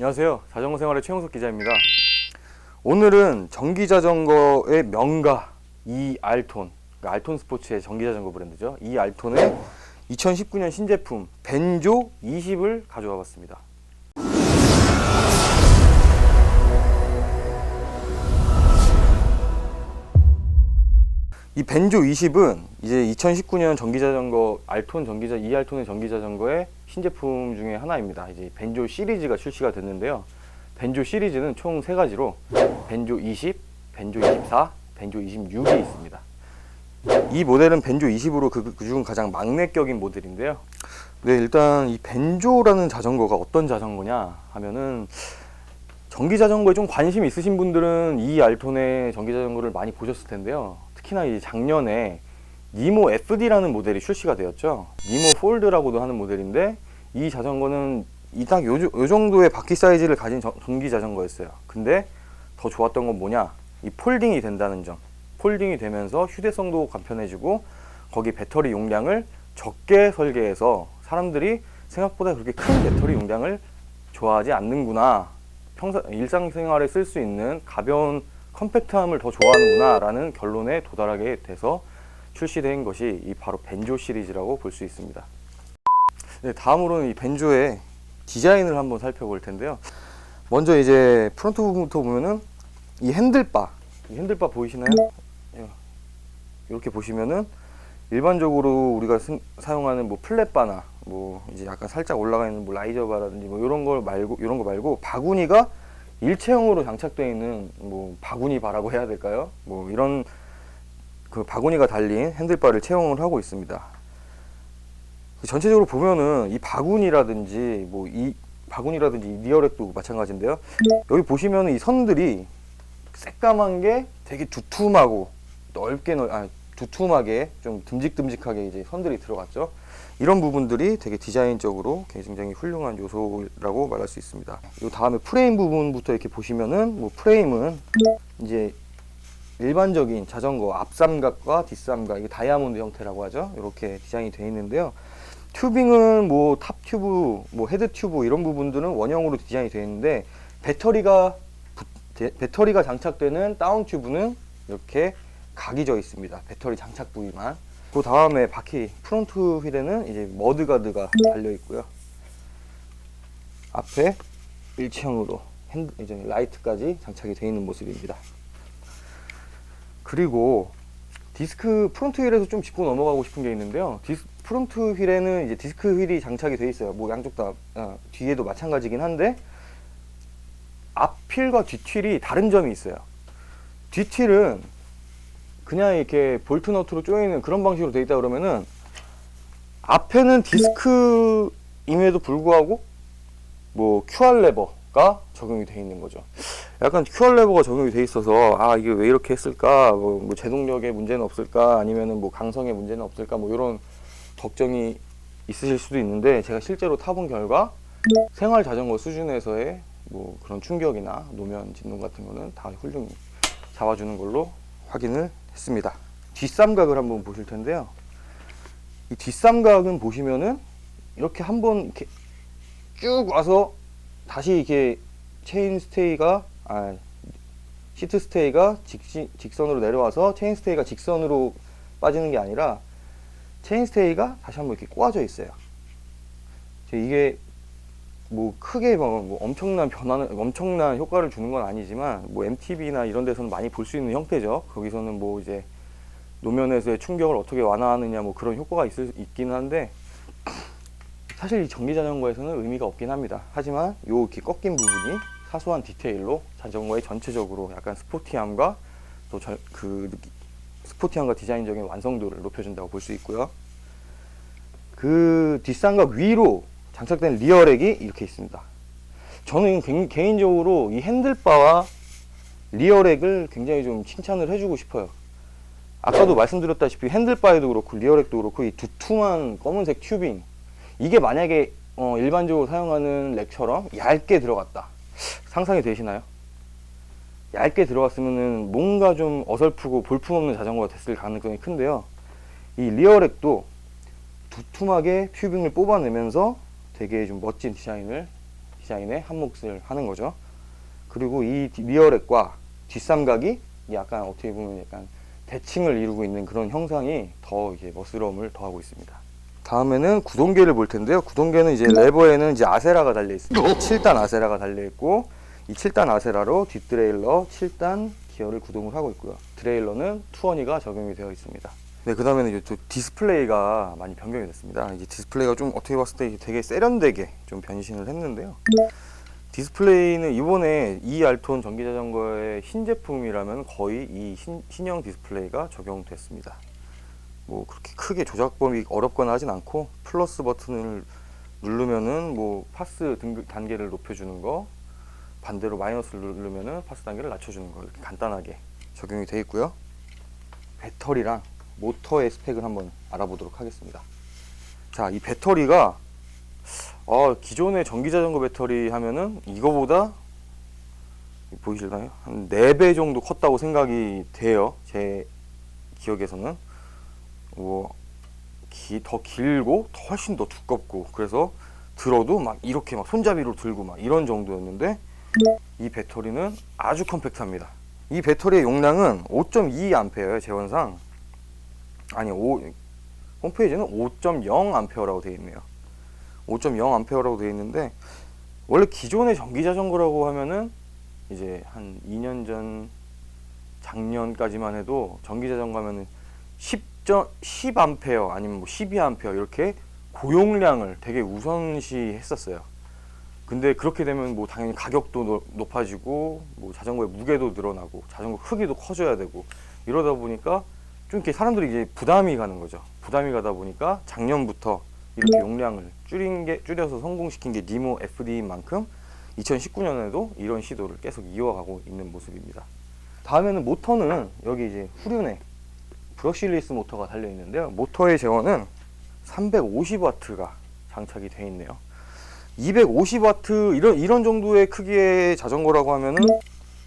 안녕하세요. 자전거 생활의 최영석 기자입니다. 오늘은 전기 자전거의 명가 이 알톤, 그러니까 알톤 스포츠의 전기 자전거 브랜드죠. 이 알톤의 2019년 신제품 벤조 20을 가져와 봤습니다. 이 벤조 20은 이제 2019년 전기자전거 알톤 전기자 이 알톤의 전기자전거의 신제품 중에 하나입니다. 이제 벤조 시리즈가 출시가 됐는데요. 벤조 시리즈는 총 세 가지로 벤조 20, 벤조 24, 벤조 26이 있습니다. 이 모델은 벤조 20으로 그, 그중 가장 막내격인 모델인데요. 네, 일단 이 벤조라는 자전거가 어떤 자전거냐 하면은 전기 자전거에 좀 관심 있으신 분들은 이 알톤의 전기 자전거를 많이 보셨을 텐데요. 특히나 이 작년에 니모 FD라는 모델이 출시가 되었죠. 니모 폴드라고도 하는 모델인데 이 자전거는 이딱 요, 요 정도의 바퀴 사이즈를 가진 전- 전기 자전거였어요. 근데 더 좋았던 건 뭐냐? 이 폴딩이 된다는 점. 폴딩이 되면서 휴대성도 간편해지고 거기 배터리 용량을 적게 설계해서 사람들이 생각보다 그렇게 큰 배터리 용량을 좋아하지 않는구나. 평소 일상생활에 쓸 수 있는 가벼운 컴팩트함을 더 좋아하는구나라는 결론에 도달하게 돼서 출시된 것이 이 바로 벤조 시리즈라고 볼 수 있습니다. 네, 다음으로는 이 벤조의 디자인을 한번 살펴볼 텐데요. 먼저 이제 프론트 부분부터 보면은 이 핸들바, 이 핸들바 보이시나요? 예. 이렇게 보시면은 일반적으로 우리가 쓴- 사용하는 뭐 플랫바나 뭐 이제 약간 살짝 올라가 있는 뭐 라이저바라든지 뭐 이런 걸 말고 이런 거 말고 바구니가 일체형으로 장착되어 있는 뭐 바구니 바라고 해야 될까요? 뭐 이런 그 바구니가 달린 핸들바를 채용을 하고 있습니다. 전체적으로 보면은 이 바구니라든지 뭐 이 바구니라든지 이 리어렉도 마찬가지인데요. 여기 보시면은 이 선들이 새까만 게 되게 두툼하고 넓게 넓, 아, 두툼하게 좀 듬직듬직하게 이제 선들이 들어갔죠. 이런 부분들이 되게 디자인적으로 굉장히 훌륭한 요소라고 말할 수 있습니다. 이 다음에 프레임 부분부터 이렇게 보시면은 뭐 프레임은 이제 일반적인 자전거 앞삼각과 뒷삼각 이게 다이아몬드 형태라고 하죠. 이렇게 디자인이 되어 있는데요. 튜빙은 뭐 탑 튜브, 뭐 헤드 튜브 이런 부분들은 원형으로 디자인이 되어 있는데 배터리가 배터리가 장착되는 다운 튜브는 이렇게 각이 져 있습니다. 배터리 장착 부위만. 그 다음에 바퀴 프론트 휠에는 이제 머드 가드가 달려 있고요. 앞에 일체형으로 핸드 이제 라이트까지 장착이 되어 있는 모습입니다. 그리고 디스크 프론트 휠에서 좀 짚고 넘어가고 싶은 게 있는데요. 디스, 프론트 휠에는 이제 디스크 휠이 장착이 돼 있어요. 뭐 양쪽 다 아, 뒤에도 마찬가지긴 한데 앞 휠과 뒷 휠이 다른 점이 있어요. 뒷 휠은 그냥 이렇게 볼트 너트로 조이는 그런 방식으로 돼 있다 그러면은 앞에는 디스크임에도 불구하고 뭐 QR 레버 가 적용이 돼 있는 거죠. 약간 QR 레버가 적용이 돼 있어서 아 이게 왜 이렇게 했을까 뭐, 뭐 제동력에 문제는 없을까 아니면은 뭐 강성에 문제는 없을까 뭐 이런 걱정이 있으실 수도 있는데 제가 실제로 타본 결과 생활 자전거 수준에서의 뭐 그런 충격이나 노면 진동 같은 거는 다 훌륭히 잡아주는 걸로 확인을 했습니다. 뒷삼각을 한번 보실 텐데요. 이 뒷삼각은 보시면은 이렇게 한번 이렇게 쭉 와서 다시 이렇게 체인 스테이가 아 시트 스테이가 직시, 직선으로 내려와서 체인 스테이가 직선으로 빠지는 게 아니라 체인 스테이가 다시 한번 이렇게 꼬아져 있어요. 이게 뭐 크게 뭐, 뭐 엄청난 변화는 엄청난 효과를 주는 건 아니지만 뭐 MTB나 이런 데서는 많이 볼 수 있는 형태죠. 거기서는 뭐 이제 노면에서의 충격을 어떻게 완화하느냐 뭐 그런 효과가 있을 있기는 한데 사실 이 전기 자전거에서는 의미가 없긴 합니다. 하지만 요 꺾인 부분이 사소한 디테일로 자전거의 전체적으로 약간 스포티함과 또그 스포티함과 디자인적인 완성도를 높여준다고 볼 수 있고요. 그 뒷삼각 위로 장착된 리어렉이 이렇게 있습니다. 저는 개- 개인적으로 이 핸들바와 리어렉을 굉장히 좀 칭찬을 해주고 싶어요. 아까도 말씀드렸다시피 핸들바에도 그렇고 리어렉도 그렇고 이 두툼한 검은색 튜빙 이게 만약에 어, 일반적으로 사용하는 렉처럼 얇게 들어갔다 상상이 되시나요? 얇게 들어갔으면은 뭔가 좀 어설프고 볼품없는 자전거가 됐을 가능성이 큰데요. 이 리어렉도 두툼하게 튜빙을 뽑아내면서 되게 좀 멋진 디자인을 디자인에 한 몫을 하는 거죠. 그리고 이 디- 리어렉과 뒷삼각이 약간 어떻게 보면 약간 대칭을 이루고 있는 그런 형상이 더 이제 멋스러움을 더하고 있습니다. 다음에는 구동계를 볼 텐데요. 구동계는 이제 레버에는 이제 아세라가 달려 있습니다. 7단 아세라가 달려 있고 이 7단 아세라로 뒷드레일러 7단 기어를 구동을 하고 있고요. 드레일러는 투어니가 적용이 되어 있습니다. 네, 그 다음에는 이제 또 디스플레이가 많이 변경이 됐습니다. 이제 디스플레이가 좀 어떻게 봤을 때 되게 세련되게 좀 변신을 했는데요. 디스플레이는 이번에 이 알톤 전기 자전거의 신제품이라면 거의 이 신, 신형 디스플레이가 적용됐습니다. 뭐 그렇게 크게 조작법이 어렵거나 하진 않고 플러스 버튼을 누르면은 뭐 파스 등급 단계를 높여주는 거 반대로 마이너스를 누르면은 파스 단계를 낮춰주는 거 이렇게 간단하게 적용이 되어 있고요. 배터리랑 모터의 스펙을 한번 알아보도록 하겠습니다. 자, 이 배터리가 어, 기존의 전기 자전거 배터리 하면은 이거보다 보이시나요? 한 4배 정도 컸다고 생각이 돼요. 제 기억에서는. 뭐, 기, 더 길고 더 훨씬 더 두껍고 그래서 들어도 막 이렇게 막 손잡이로 들고 막 이런 정도였는데 이 배터리는 아주 컴팩트합니다. 이 배터리의 용량은 5.2A예요, 재원상. 아니, 5, 홈페이지는 5.0A라고 되어 있네요. 5.0A라고 되어 있는데 원래 기존의 전기 자전거라고 하면은 이제 한 2년 전 작년까지만 해도 전기 자전거 하면은 10점 10A 아니면 뭐 12A 이렇게 고용량을 되게 우선시 했었어요. 근데 그렇게 되면 뭐 당연히 가격도 노- 높아지고 뭐 자전거의 무게도 늘어나고 자전거 크기도 커져야 되고 이러다 보니까 좀 이렇게 사람들이 이제 부담이 가는 거죠. 부담이 가다 보니까 작년부터 이렇게 용량을 줄인 게 줄여서 성공시킨 게 니모 FD인 만큼 2019년에도 이런 시도를 계속 이어가고 있는 모습입니다. 다음에는 모터는 여기 이제 후륜에 브러쉬리스 모터가 달려 있는데요. 모터의 제원은 350W가 장착이 되어 있네요. 250W 이런 이런 정도의 크기의 자전거라고 하면은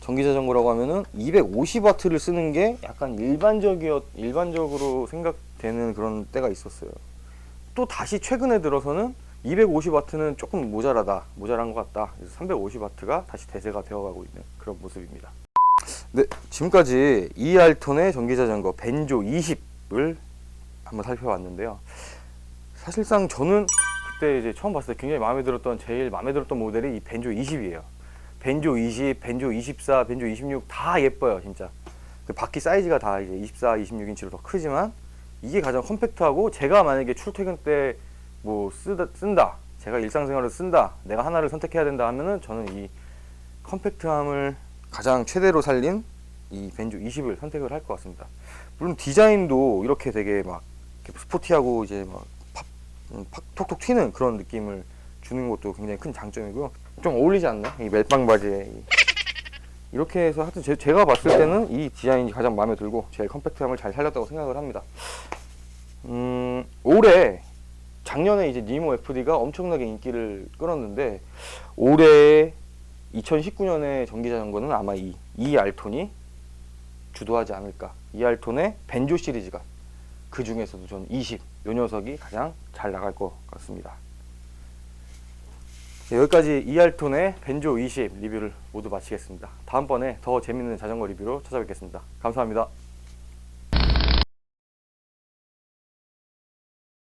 전기 자전거라고 하면은 250W를 쓰는 게 약간 일반적이었 일반적으로 생각되는 그런 때가 있었어요. 또 다시 최근에 들어서는 250W는 조금 모자라다, 모자란 것 같다. 그래서 350W가 다시 대세가 되어가고 있는 그런 모습입니다. 네, 지금까지 이알톤의 전기 자전거 벤조 20을 한번 살펴봤는데요. 사실상 저는 그때 이제 처음 봤을 때 굉장히 마음에 들었던 제일 마음에 들었던 모델이 이 벤조 20이에요. 벤조 20, 벤조 24, 벤조 26 다 예뻐요, 진짜. 그 바퀴 사이즈가 다 이제 24, 26인치로 더 크지만 이게 가장 컴팩트하고 제가 만약에 출퇴근 때 뭐 쓰다 쓴다, 제가 일상생활을 쓴다, 내가 하나를 선택해야 된다 하면은 저는 이 컴팩트함을 가장 최대로 살린 이 벤조 20을 선택을 할 것 같습니다. 물론 디자인도 이렇게 되게 막 스포티하고 이제 막 팍, 음, 팍 톡톡 튀는 그런 느낌을 주는 것도 굉장히 큰 장점이고요. 좀 어울리지 않나? 이 멜빵 바지에 이- 이렇게 해서 하여튼 제, 제가 봤을 때는 이 디자인이 가장 마음에 들고 제일 컴팩트함을 잘 살렸다고 생각을 합니다. 음, 올해 작년에 이제 니모 FD가 엄청나게 인기를 끌었는데 올해 2019년의 전기 자전거는 아마 이, 이 알톤이 주도하지 않을까. 이 알톤의 벤조 시리즈가 그 중에서도 저는 20, 요 녀석이 가장 잘 나갈 것 같습니다. 네, 여기까지 이 알톤의 벤조 20 리뷰를 모두 마치겠습니다. 다음번에 더 재밌는 자전거 리뷰로 찾아뵙겠습니다. 감사합니다.